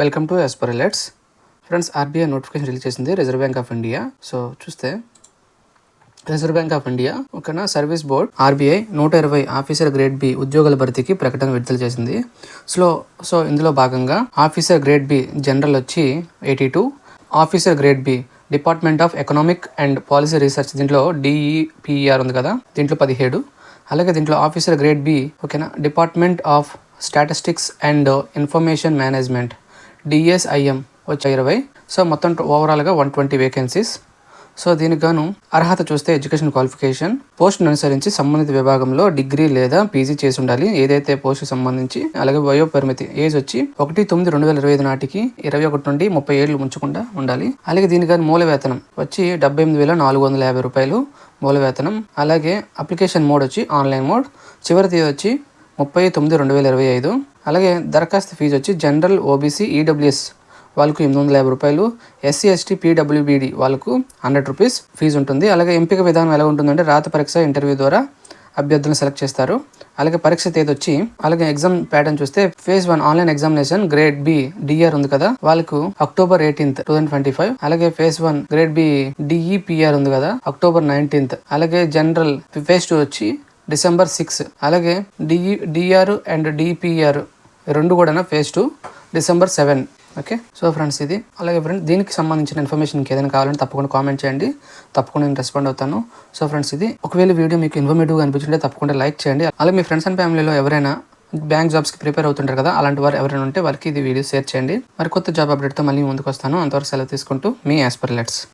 Welcome to ఎస్పరిలెట్స్ friends RBI notification release చేసింది Reserve Bank of India so చూస్తే reserve bank of India ఓకేనా? Service board RBI నూట ఇరవై ఆఫీసర్ గ్రేడ్ బి ఉద్యోగుల భర్తీకి ప్రకటన విడుదల చేసింది. సో సో ఇందులో భాగంగా ఆఫీసర్ గ్రేడ్ బి జనరల్ వచ్చి eighty two officer grade B department of economic and policy research దీంట్లో డిఈపిఆర్ ఉంది కదా? దీంట్లో పదిహేడు. అలాగే దీంట్లో ఆఫీసర్ గ్రేడ్ బి ఓకేనా? Department of statistics and information management DSIM వచ్చే ఇరవై. సో మొత్తం ఓవరాల్గా వన్ ట్వంటీ వేకెన్సీస్ సో దీనికి గాను అర్హత చూస్తే ఎడ్యుకేషన్ క్వాలిఫికేషన్. పోస్ట్ అనుసరించి సంబంధిత విభాగంలో డిగ్రీ లేదా పీజీ చేసి ఉండాలి. ఏదైతే పోస్ట్ సంబంధించి అలాగే వయో పరిమితి ఏజ్ వచ్చి ఒకటి తొమ్మిది రెండు వేల ఇరవై ఐదు నాటికి ఇరవై ఒకటి నుండి ముప్పై ఏళ్ళు ఉంచకుండా ఉండాలి. అలాగే దీనికి గాను మూల వేతనం వచ్చి డెబ్బై ఎనిమిది వేల నాలుగు వందల యాభై రూపాయలు మూల వేతనం. అలాగే అప్లికేషన్ మోడ్ వచ్చి ఆన్లైన్ మోడ్. చివరి తేదీ వచ్చి ముప్పై తొమ్మిది రెండు వేల ఇరవై ఐదు. అలాగే దరఖాస్తు ఫీజు వచ్చి జనరల్ ఓబీసీ ఈడబ్ల్యూఎస్ వాళ్ళకు ఎనిమిది వందల యాభై రూపాయలు ఎస్సీ ఎస్టీ పీడబ్ల్యూబీడి వాళ్ళకు హండ్రెడ్ రూపీస్ ఫీజు ఉంటుంది. అలాగే ఎంపిక విధానం ఎలా ఉంటుందంటే రాత పరీక్ష ఇంటర్వ్యూ ద్వారా అభ్యర్థులను సెలెక్ట్ చేస్తారు. అలాగే పరీక్ష తేదీ వచ్చి అలాగే ఎగ్జామ్ ప్యాటర్న్ చూస్తే phase one online examination grade B DR ఉంది కదా వాళ్ళకు October eighteenth two thousand twenty five. అలాగే phase one grade B DEPR ఉంది కదా అక్టోబర్ నైన్టీన్త్. అలాగే జనరల్ ఫేజ్ టూ వచ్చి డిసెంబర్ సిక్స్ అలాగే డిఈ డిఆర్ అండ్ డిపిఆర్ రెండు కూడా phase two December seven okay so friends ఇది. అలాగే ఫ్రెండ్స్ దీనికి సంబంధించిన ఇన్ఫర్మేషన్ ఏదైనా కావాలంటే తప్పకుండా కామెంట్ చేయండి. తప్పకుండా నేను రెస్పాండ్ అవుతాను. సో ఫ్రెండ్స్ ఇది. ఒకవేళ వీడియో మీకు ఇన్ఫర్మేటివ్గా అనిపించింటే తప్పకుండా లైక్ చేయండి. అలాగే మీ ఫ్రెండ్స్ అండ్ ఫ్యామిలీలో ఎవరైనా బ్యాంక్ జాబ్స్కి ప్రిపేర్ అవుతుంటారు కదా అలాంటి వారు ఎవరైనా ఉంటే వారికి ఇది వీడియో షేర్ చేయండి. మరి కొత్త జాబ్ అప్డేట్తో మళ్ళీ ముందుకు వస్తాను. అంతవరకు సెలవు తీసుకుంటూ మీ యాస్పర్లెట్స్